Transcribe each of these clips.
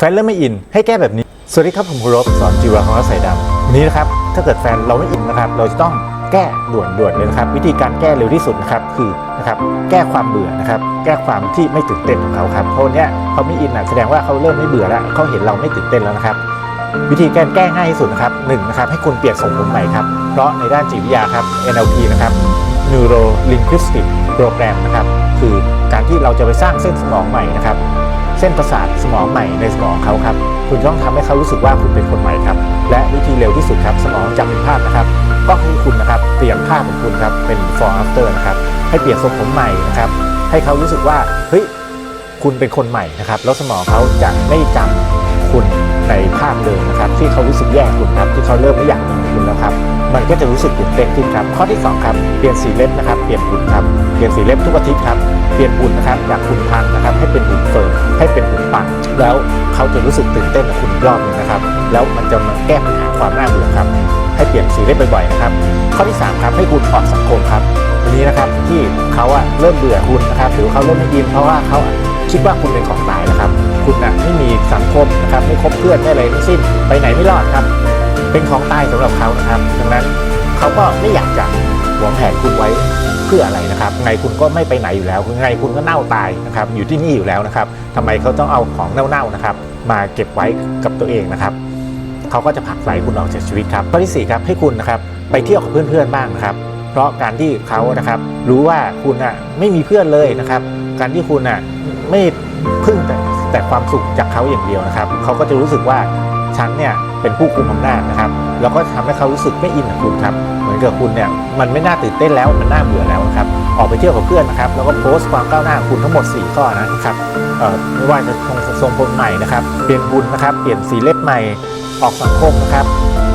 แฟนเริ่มไม่อิน ให้แก้แบบนี้ สวัสดีครับผมครูรบสอนจีวาของรักสายดำวันนี้นะครับ ถ้าเกิดแฟนเราไม่อินนะครับ เราจะต้องแก้ด่วนๆเลยนะครับ วิธีการแก้เร็วที่สุดนะครับคือนะครับแก้ความเบื่อนะครับ แก้ความที่ไม่ตื่นเต้นของเขาครับเพราะวันเนี้ยเขาไม่อินอะแสดงว่าเขาเริ่มไม่เบื่อแล้วเขาเห็นเราไม่ตื่นเต้นแล้วนะครับ วิธีการแก้ง่ายที่สุดนะครับหนึ่งนะครับให้คุณเปลี่ยนทรงผมใหม่ครับเพราะในด้านจิตวิทยาครับ NLP นะครับ Neuro Linguistic Program นะครับคือการที่เราจะไปสร้างเส้นสมองใหม่นะครับ เส้นประสาทสมองใหม่ในสมองเขาครับ คุณต้องทำให้เขารู้สึกว่าคุณเป็นคนใหม่ครับ และวิธีเร็วที่สุดครับ สมองจำภาพนะครับก็ให้คุณนะครับเปลี่ยนภาพของคุณครับเป็น before after นะครับให้เปลี่ยนทรงผมใหม่นะครับ ให้เขารู้สึกว่าเฮ้ยคุณเป็นคนใหม่นะครับ แล้วสมองเขาจะไม่จำคุณในภาพเดิมนะครับ ที่เขารู้สึกแย่คุณครับ ที่เขาเริ่มไม่อยากอยู่กับคุณแล้วครับ มันก็จะรู้สึกตื่นเต้นขึ้นครับ ข้อที่สองครับ เปลี่ยนสีเล็บนะครับ เปลี่ยนหุ่นครับ เปลี่ยนสีเล็บทุกอาทิตย์ครับ ปลี่ยนหุ่นนะครับจากหุ่นพังนะครับให้เป็นหุ่นเฟิร์มให้เป็นหุ่นปังแล้วเขาจะรู้สึกตื่นเต้นกับคุณกรอบนึงนะครับ แล้วมันจะมาแก้ปัญหาความน่าเบื่อครับ ให้เปลี่ยนสีเล็บบ่อยๆนะครับข้อที่สามครับให้คุณออกสังคมครับวันนี้นะครับที่เขาอะเริ่มเบื่อคุณนะครับหรือเขาเริ่มไม่ยินเพราะว่าเขาคิดว่าคุณเป็นของตายนะครับ คุณอะไม่มีสังคมนะครับไม่คบเพื่อนไม่อะไรทั้งสิ้นไปไหนไม่รอดครับ เป็นของตายสำหรับเขานะครับดังนั้นเขาก็ไม่อยากจะหวงแหนคุณไว้ พื่ออะไรนะครับไงคุณก็ไม่ไปไหนอยู่แล้วไงคุณก็เน่าตายนะครับอยู่ที่นี่อยู่แล้วนะครับทำไมเขาต้องเอาของเน่าๆนะครับมาเก็บไว้กับตัวเองนะครับเขาก็จะผลักไสคุณออกจากชีวิตครับข้อที่สี่ครับให้คุณนะครับไปเที่ยวกับเพื่อนๆบ้างนะครับ เพราะการที่เขานะครับรู้ว่าคุณอะไม่มีเพื่อนเลยนะครับ การที่คุณอะไม่พึ่งแต่แต่ความสุขจากเขาอย่างเดียวนะครับเขาก็จะรู้สึกว่า ฉันเนี่ยเป็นผู้คุมอำนาจนะครับแล้วก็ทำให้เขารู้สึกไม่อินกับคุณครับเหมือนกับคุณเนี่ยมันไม่น่าตื่นเต้นแล้วมันน่าเบื่อแล้วนะครับออกไปเที่ยวกับเพื่อนนะครับแล้วก็โพสต์ความก้าวหน้าของคุณทั้งหมด 4 ข้อนะครับเอ่อไม่ว่าจะทรงทรงผมใหม่นะครับเปลี่ยนบุญนะครับเปลี่ยนสีเล็บใหม่ออกสังคมนะครับ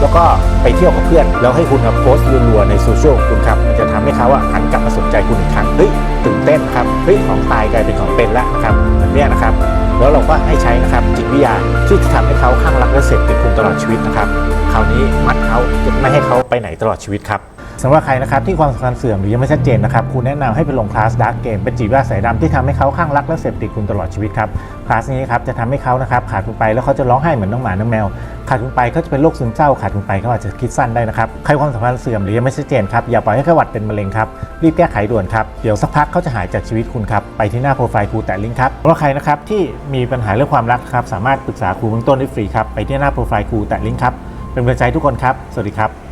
แล้วก็ไปเที่ยวกับเพื่อน แล้วให้คุณโพสต์รัวๆในโซเชียลคุณครับมันจะทำให้เขาอะหันกลับมาสนใจคุณอีกครั้งเฮ้ยตื่นเต้นครับเฮ้ยของตายกลายเป็นของเป็นแล้วนะครับแบบนี้นะครับ แล้วเราก็ให้ใช้นะครับ ตวิทยาที่จะทำให้เขาข้างรักและเสพติดคุณตลอดชีวิตนะครับ คราวนี้มัดเขาไม่ให้เขาไปไหนตลอดชีวิตครับ สำหรับใครนะครับที่ความสัมพันธ์เสื่อมหรือยังไม่ชัดเจนนะครับครูแนะนำให้ไปลงคลาสดาร์กเกมเป็นจิตวิทยาสายดำที่ทำให้เขาข้างรักและเสพติดคุณตลอดชีวิตครับคลาสนี้ครับจะทำให้เขานะครับขาดคุณไปแล้วเขาจะร้องไห้เหมือนน้องหมาน้องแมว ขาดคุณไปเขาจะเป็นโรคซึมเศร้าขาดคุณไปเขาอาจจะคิดสั้นได้นะครับใครความสัมพันธ์เสื่อมหรือยังไม่ชัดเจนครับอย่าปล่อยให้ไข้หวัดเป็นมะเร็งครับรีบแก้ไขด่วนครับเดี๋ยวสักพักเขาจะหายจากชีวิตคุณครับไปที่หน้าโปรไฟล์ครูแตะลิงก์ครับสำหรับใครนะครับที่มีปัญหาเรื่องความรักครับสามารถปรึกษาครูเบื้องต้นได้ฟรีครับไปที่หน้าโปรไฟล์ครูแตะลิงก์ครับเป็นกำลังใจทุกคนครับสวัสดีครับ